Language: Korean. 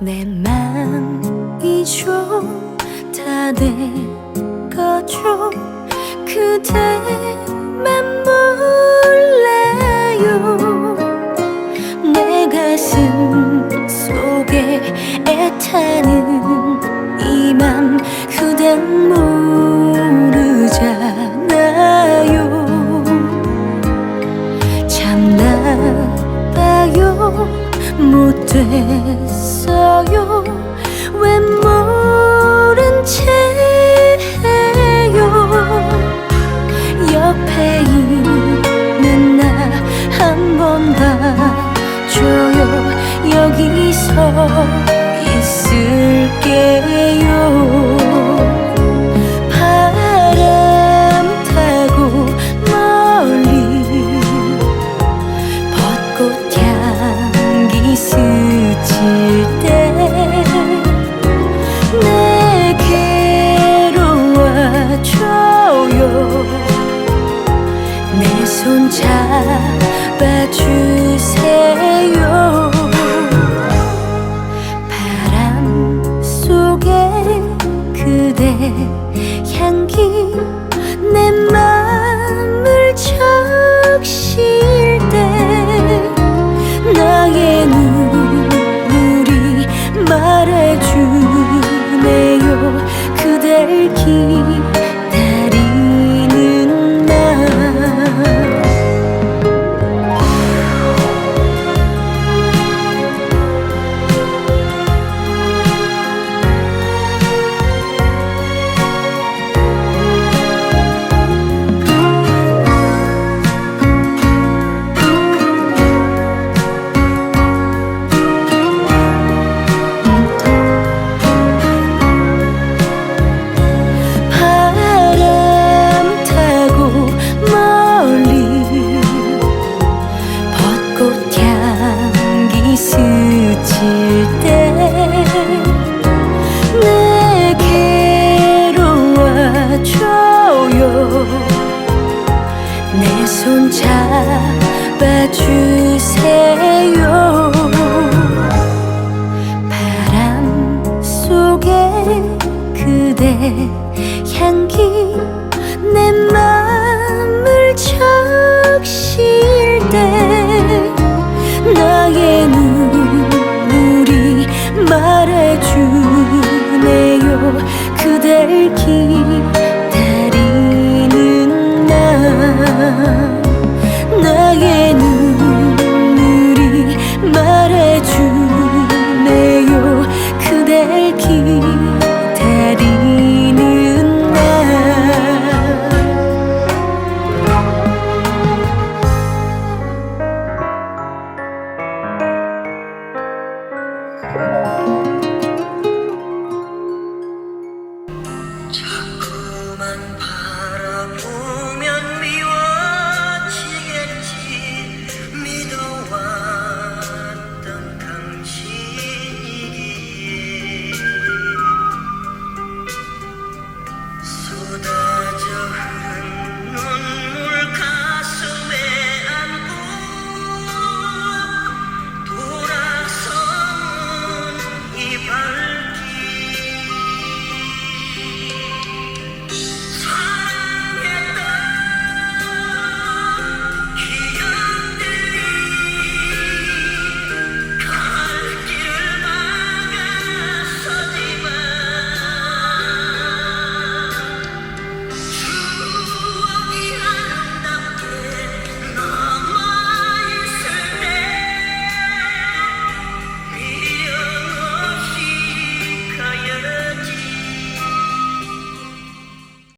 내 맘이죠. 다 돼가죠. 그대만 몰라 그댄 모르잖아요. 참 나빠요. 못됐어요. 왜 모른 채 해요? 옆에 있는 나 한 번 봐줘요. 여기서 있을 손 잡아주세요 바람 속에 그대 향기 내 맘을 적실 지칠 때 내게로 와줘요. 내 손 잡아주 我。one